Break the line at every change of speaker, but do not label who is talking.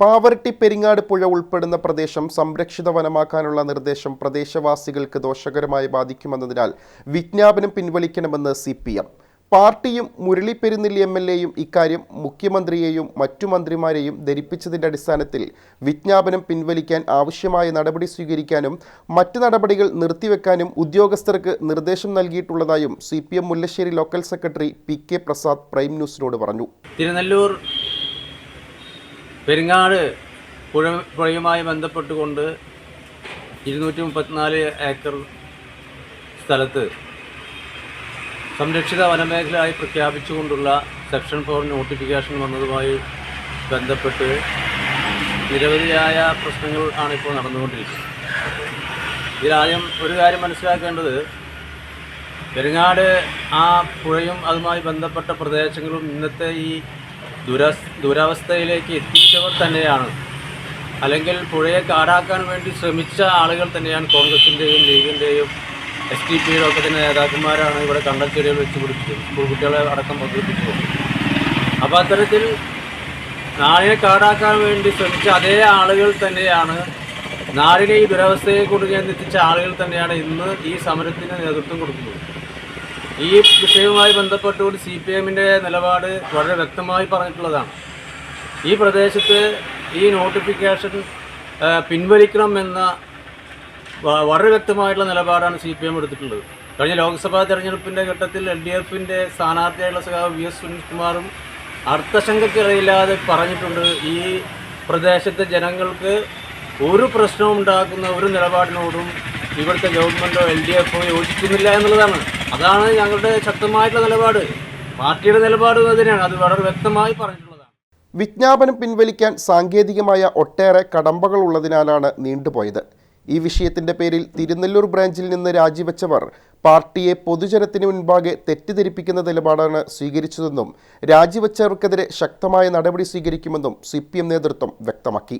പാവറട്ടി പെരിങ്ങാട് പുഴ ഉൾപ്പെടുന്ന പ്രദേശം സംരക്ഷിത വനമാക്കാനുള്ള നിർദ്ദേശം പ്രദേശവാസികൾക്ക് ദോഷകരമായി ബാധിക്കുമെന്നതിനാൽ വിജ്ഞാപനം പിൻവലിക്കണമെന്ന് സി പി എം പാർട്ടിയും മുരളി പെരുന്നില്ലി എം എൽ എയും ഇക്കാര്യം മുഖ്യമന്ത്രിയെയും മറ്റു മന്ത്രിമാരെയും ധരിപ്പിച്ചതിന്റെ അടിസ്ഥാനത്തിൽ വിജ്ഞാപനം പിൻവലിക്കാൻ ആവശ്യമായ നടപടി സ്വീകരിക്കാനും മറ്റ് നടപടികൾ നിർത്തിവെക്കാനും ഉദ്യോഗസ്ഥർക്ക് നിർദ്ദേശം നൽകിയിട്ടുള്ളതായും C P M Mullassery local secretary P K Prasad prime ന്യൂസിനോട് പറഞ്ഞു.
തിരുനെല്ലൂർ പെരിങ്ങാട് പുഴ പുഴയുമായി ബന്ധപ്പെട്ടുകൊണ്ട് ഇരുന്നൂറ്റി മുപ്പത്തിനാല് ഏക്കർ സ്ഥലത്ത് സംരക്ഷിത വനമേഖലയായി പ്രഖ്യാപിച്ചുകൊണ്ടുള്ള സെക്ഷൻ ഫോർ നോട്ടിഫിക്കേഷൻ വന്നതുമായി ബന്ധപ്പെട്ട് നിരവധിയായ പ്രശ്നങ്ങൾ ആണ് ഇപ്പോൾ നടന്നുകൊണ്ടിരിക്കുന്നത്. ഇതിലാദ്യം ഒരു കാര്യം മനസ്സിലാക്കേണ്ടത് പെരുങ്ങാട് ആ പുഴയും അതുമായി ബന്ധപ്പെട്ട പ്രദേശങ്ങളും ഇന്നത്തെ ഈ ദുരസ് ദുരവസ്ഥയിലേക്ക് എത്തിച്ചവർ തന്നെയാണ്. അല്ലെങ്കിൽ പുഴയെ കാടാക്കാൻ വേണ്ടി ശ്രമിച്ച ആളുകൾ തന്നെയാണ് കോൺഗ്രസിന്റെയും ലീഗിന്റെയും എസ് ടി പിയുടെ ഒക്കെ തന്നെ നേതാക്കന്മാരാണ് ഇവിടെ കണ്ടൽച്ചെടികൾ വെച്ച് പിടിപ്പിച്ചത് സ്കൂൾ കുട്ടികളെ അടക്കം പങ്കെടുപ്പിച്ചു അപ്പോൾ അത്തരത്തിൽ നാടിനെ കാടാക്കാൻ വേണ്ടി ശ്രമിച്ച അതേ ആളുകൾ തന്നെയാണ് നാടിനെ ഈ ദുരവസ്ഥയെ കൊണ്ട് എത്തിച്ച ആളുകൾ തന്നെയാണ് ഇന്ന് ഈ സമരത്തിന് നേതൃത്വം കൊടുക്കുന്നത്. ഈ വിഷയവുമായി ബന്ധപ്പെട്ടുകൊണ്ട് സി പി എമ്മിന്റെ നിലപാട് വളരെ വ്യക്തമായി പറഞ്ഞിട്ടുള്ളതാണ്. ഈ പ്രദേശത്ത് ഈ നോട്ടിഫിക്കേഷൻ പിൻവലിക്കണം എന്ന വളരെ വ്യക്തമായിട്ടുള്ള നിലപാടാണ് സി പി എം എടുത്തിട്ടുള്ളത്. കഴിഞ്ഞ ലോക്സഭാ തെരഞ്ഞെടുപ്പിന്റെ ഘട്ടത്തിൽ എൽ ഡി എഫിന്റെ സ്ഥാനാർത്ഥിയായിട്ടുള്ള സഖാവ് വി എസ് സുനിൽകുമാറും അർത്ഥശങ്കക്കിറയില്ലാതെ പറഞ്ഞിട്ടുണ്ട് ഈ പ്രദേശത്തെ ജനങ്ങൾക്ക് ഒരു പ്രശ്നവും ഉണ്ടാക്കുന്ന ഒരു നിലപാടിനോടും ഇവിടുത്തെ ഗവൺമെന്റോ എൽ ഡി എഫോ യോജിക്കുന്നില്ല എന്നുള്ളതാണ്. അതാണ് ഞങ്ങളുടെ ശക്തമായിട്ടുള്ള നിലപാട്. പാർട്ടിയുടെ നിലപാട് തന്നെയാണ് അത് വളരെ വ്യക്തമായി പറഞ്ഞിട്ടുള്ളതാണ്.
വിജ്ഞാപനം പിൻവലിക്കാൻ സാങ്കേതികമായ ഒട്ടേറെ കടമ്പകൾ ഉള്ളതിനാലാണ് നീണ്ടുപോയത്. ഈ വിഷയത്തിന്റെ പേരിൽ തിരുനെല്ലൂർ ബ്രാഞ്ചിൽ നിന്ന് രാജിവെച്ചവർ പാർട്ടിയെ പൊതുജനത്തിന് മുൻപാകെ തെറ്റിദ്ധരിപ്പിക്കുന്ന നിലപാടാണ് സ്വീകരിച്ചതെന്നും രാജിവെച്ചവർക്കെതിരെ ശക്തമായ നടപടി സ്വീകരിക്കുമെന്നും സി നേതൃത്വം വ്യക്തമാക്കി.